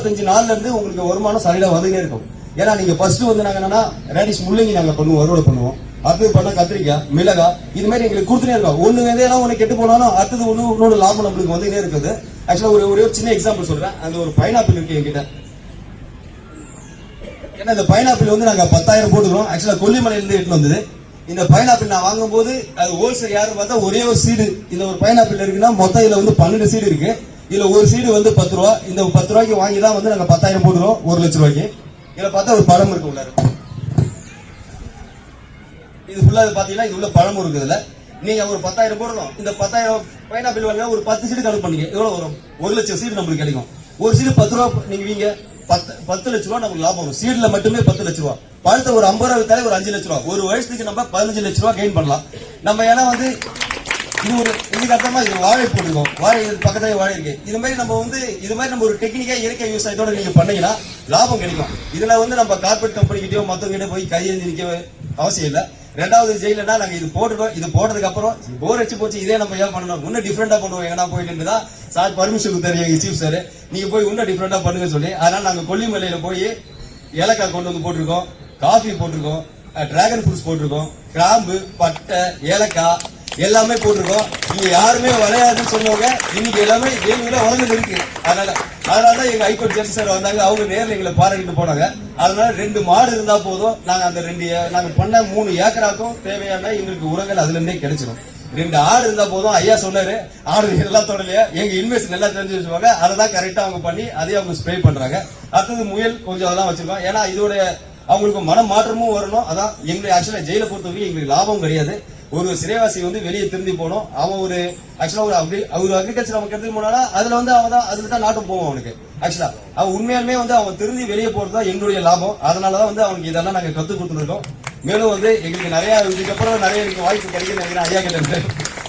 நாற்பத்தஞ்சு நாள்ல இருந்து உங்களுக்கு வருமானம் சரியா வந்துட்டே இருக்கும். ஏன்னா நீங்க ஃபர்ஸ்ட் வந்து நாங்க என்னன்னா ரேடிஷ் முள்ளங்கி நாங்க பண்ணுவோம் அறுவடை பண்ணுவோம். அடுத்தது பண்ண கத்திரிக்காய் மிளகாய் இது மாதிரி எங்களுக்கு கொடுத்துனே இருக்கோம் ஒண்ணு எதனா ஒண்ணு கெட்டு போனாலும் அடுத்தது ஒண்ணு இன்னொரு லாபம் நம்மளுக்கு வந்துட்டே இருக்குது. ஆக்சுவலா ஒரு ஒரே ஒரு சின்ன எக்ஸாம்பிள் சொல்றேன். அந்த ஒரு பைனாப்பிள் இருக்கு என்கிட்ட. ஏன்னா இந்த பைனாப்பிள் வந்து நாங்க பத்தாயிரம் போட்டுக்கிறோம். ஆக்சுவலா கொல்லிமலையில இருந்து எடுத்து வந்தது. இந்த பைனாப்பிள் நான் வாங்கும்போது அது ஹோல்சேல் யாரும் பார்த்தா ஒரே ஒரு சீடு இந்த ஒரு பைனாப்பிள் இருக்குன்னா மொத்தம் இதுல வந்து பன்னெண்டு சீடு இருக்கு. இதுல ஒரு சீடு வந்து பத்து ரூபா. இந்த பத்து ரூபாய்க்கு வாங்கி தான் வந்து நாங்க பத்தாயிரம் போடுறோம் ஒரு லட்சம் ரூபாய்க்கு. இதுல பார்த்தா ஒரு பழம் இருக்கு உள்ளாரு. இது ஃபுல்லா இது பாத்தீங்கன்னா இது உள்ள பழம் இருக்குதுல நீங்க ஒரு பத்தாயிரம் போடணும். இந்த பத்தாயிரம் பைனாப்பிள் வாங்க ஒரு பத்து சீடு கணக்கு பண்ணீங்க எவ்வளவு வரும்? ஒரு லட்சம் சீடு நம்மளுக்கு கிடைக்கும். ஒரு சீடு பத்து ரூபா நீங்க வீங்க. பத்து பத்து லட்ச ரூபா நமக்கு லாபம் வரும். சீடுல மட்டுமே பத்து லட்ச ரூபா. பழத்தை ஒரு ஐம்பது ரூபா வித்தாலே ஒரு அஞ்சு லட்ச ரூபா. ஒரு வயசுக்கு நம்ம பதினஞ்சு லட்ச ரூபா கெயின் பண்ணலாம். நம்ம ஏன்னா வந்து இது ஒரு இன்னைக்கு அர்த்தமா இது வாழை போட்டுருக்கோம் வாழை இது பக்கத்துல வாழை இருக்கு. இது மாதிரி நம்ம வந்து இது மாதிரி நம்ம ஒரு டெக்னிக்கா இயற்கை விவசாயத்தோட நீங்க பண்ணீங்கன்னா லாபம் கிடைக்கும். இதுல வந்து நம்ம கார்பரேட் கம்பெனி கிட்டயோ மத்தவங்க போய் கையெழுந்து நிக்க அவசியம் இல்லை. ரெண்டாவது ஜெயிலனா நாங்க இது போட்டுட்டோம் இது போட்டதுக்கு அப்புறம் போர் அடிச்சு போச்சு இதே நம்ம ஏன் பண்ணணும்? இன்னும் டிஃப்ரெண்டா பண்ணுவோம். எங்கன்னா போயிட்டு தான் சார் பர்மிஷன் கொடுத்தாரு எங்க சீஃப் சார் நீங்க போய் இன்னும் டிஃப்ரெண்டா பண்ணுங்க சொல்லி அதனால நாங்க கொல்லிமலையில போய் ஏலக்காய் கொண்டு வந்து போட்டிருக்கோம் காஃபி போட்டிருக்கோம் டிராகன் ஃப்ரூட்ஸ் போட்டிருக்கோம் கிராம்பு பட்டை ஏலக்காய் எல்லாமே போட்டிருக்கோம். இங்க யாருமே வளையாதுன்னு சொன்னவங்க இன்னைக்கு எல்லாமே ஜெயில வளர்ந்து இருக்கு. அதனால அதனாலதான் எங்க ஹைகோர்ட் ஜட்ஜ் சார் வந்தாங்க. அவங்க நேரில் எங்களை பாராட்டிட்டு போனாங்க. அதனால ரெண்டு மாடு இருந்தா போதும். நாங்க அந்த ரெண்டு நாங்க பண்ண மூணு ஏக்கராக்கும் தேவையான எங்களுக்கு உரங்கள் அதுல இருந்தே கிடைச்சிடும் ரெண்டு ஆடு இருந்தா போதும். ஐயா சொன்னாரு. ஆடு எல்லாம் தொடலையா எங்க இன்வெஸ்ட் நல்லா தெரிஞ்சு வச்சுருவாங்க அதை தான் கரெக்டா அவங்க பண்ணி அதே அவங்க ஸ்ப்ரே பண்றாங்க. அடுத்தது முயல் கொஞ்சம் அதெல்லாம் வச்சிருக்கோம். ஏன்னா இதோட அவங்களுக்கு மன மாற்றமும் வரணும். அதான் எங்களுக்கு ஆக்சுவலா ஜெயில பொறுத்தவரைக்கும் எங்களுக்கு லாபம் கிடையாது. ஒரு சிறைவாசி வந்து வெளியே திரும்பி போனோம் அவன் ஒரு ஆக்சுவலா ஒரு அப்படி அவர் அக்ரிகல்ச்சர் அவன் எடுத்துட்டு போனானா அதுல வந்து அவன் தான் அதுல தான் நாட்டம் போவோம் அவனுக்கு. ஆக்சுவலா அவன் உண்மையாலுமே வந்து அவன் திரும்பி வெளியே போறது தான் எங்களுடைய லாபம். அதனாலதான் வந்து அவனுக்கு இதெல்லாம் நாங்க கத்து கொடுத்துருக்கோம் மேலும் வந்து எங்களுக்கு நிறைய இதுக்கப்புறம் நிறைய எனக்கு வாய்ப்பு கிடைக்கும் நினைக்கிறேன் ஐயா கிட்ட